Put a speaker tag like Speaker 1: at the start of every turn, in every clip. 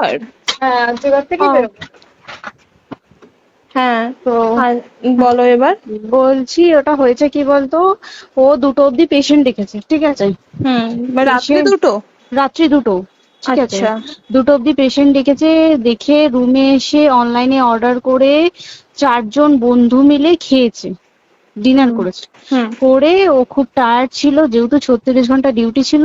Speaker 1: ঘর
Speaker 2: হ্যাঁ আর্যগড় থেকে বেরোবো।
Speaker 1: হ্যাঁ
Speaker 2: তো
Speaker 1: আর বলো এবার।
Speaker 2: বলছি ওটা হয়েছে কি বলতো? ও দুটো অব্দি পেশেন্ট দেখেছে ঠিক আছে?
Speaker 1: হুম রাত্রে দুটো?
Speaker 2: রাত্রি দুটো ঠিক আছে?
Speaker 1: আচ্ছা।
Speaker 2: দুটো অব্দি পেশেন্ট ডেকেছে দেখে রুমে এসে অনলাইনে অর্ডার করে চারজন বন্ধু মিলে খেয়েছে ডিনার করেছে। করে ও খুব টায়ার্ড ছিল যেহেতু ছত্রিশ ঘণ্টা ডিউটি ছিল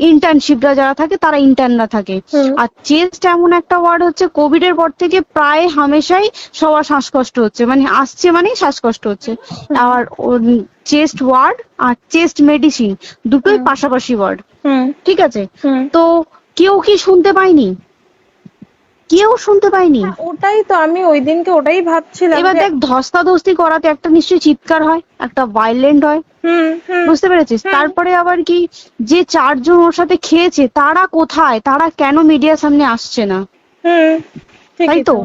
Speaker 2: ইন্টার্নশিপরা যারা থাকে তারা ইন্টার্নরা থাকে। আর চেস্ট এমন একটা ওয়ার্ড হচ্ছে কোভিড এর পর থেকে প্রায় হামেশাই সবার শ্বাসকষ্ট হচ্ছে। মানে আসছে মানেই শ্বাসকষ্ট হচ্ছে। আর চেস্ট ওয়ার্ড আর চেস্ট মেডিসিন দুটোই পাশাপাশি ওয়ার্ড ঠিক আছে? তো কেউ কি শুনতে পায়নি? কেউ শুনতে পায়নি।
Speaker 1: ওটাই তো আমি ওই দিনকে ওটাই ভাবছিলাম
Speaker 2: এবার দেখ ধস্তাধস্তি করাতে একটা নিশ্চয়ই চিৎকার হয় একটা ভাইলেন্ট হয়। বুঝতে পেরেছিস? তারপরে আবার কি যে চারজন ওর সাথে খেয়েছে তারা কোথায়? তারা কেন মিডিয়ার সামনে আসছে না? তাই তো?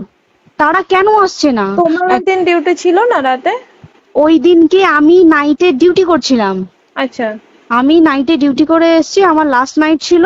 Speaker 2: তারা কেন আসছে না?
Speaker 1: তোমার ওই দিন ডিউটি ছিল না রাতে?
Speaker 2: ওই দিনকে আমি নাইটে ডিউটি করছিলাম।
Speaker 1: আচ্ছা।
Speaker 2: আমি নাইটে ডিউটি করে এসেছি আমার লাস্ট নাইট ছিল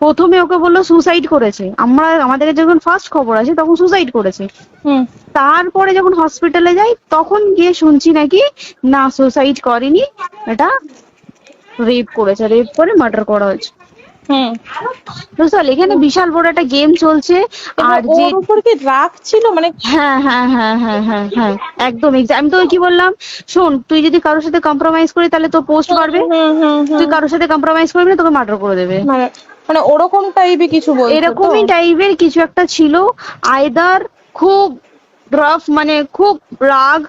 Speaker 2: প্রথমে ওকে বলল সুসাইড করেছে। আমরা আমাদের যখন ফার্স্ট খবর আছে তখন সুসাইড করেছে। তারপরে যখন হসপিটালে যাই তখন গিয়ে শুনছি নাকি না সুসাইড করেনি এটা রেপ করেছে রেপ করে মার্ডার করা হয়েছে। এখানে বিশাল বড় একটা গেম চলছে। আর যে
Speaker 1: কি রাগ ছিল? মানে
Speaker 2: হ্যাঁ হ্যাঁ হ্যাঁ হ্যাঁ হ্যাঁ হ্যাঁ একদম আমি তোকে কি বললাম? শোন তুই যদি কারোর সাথে কম্প্রোমাইজ করি তাহলে তোর পোস্ট করবে তুই কারোর সাথে কম্প্রোমাইজ করবি না তোকে মার্ডার করে দেবে।
Speaker 1: মানে ওরকম টাইপই কিছু বলছো?
Speaker 2: এরকমই টাইপের কিছু একটা ছিল আয়দার খুব রাফ মানে খুব রাগ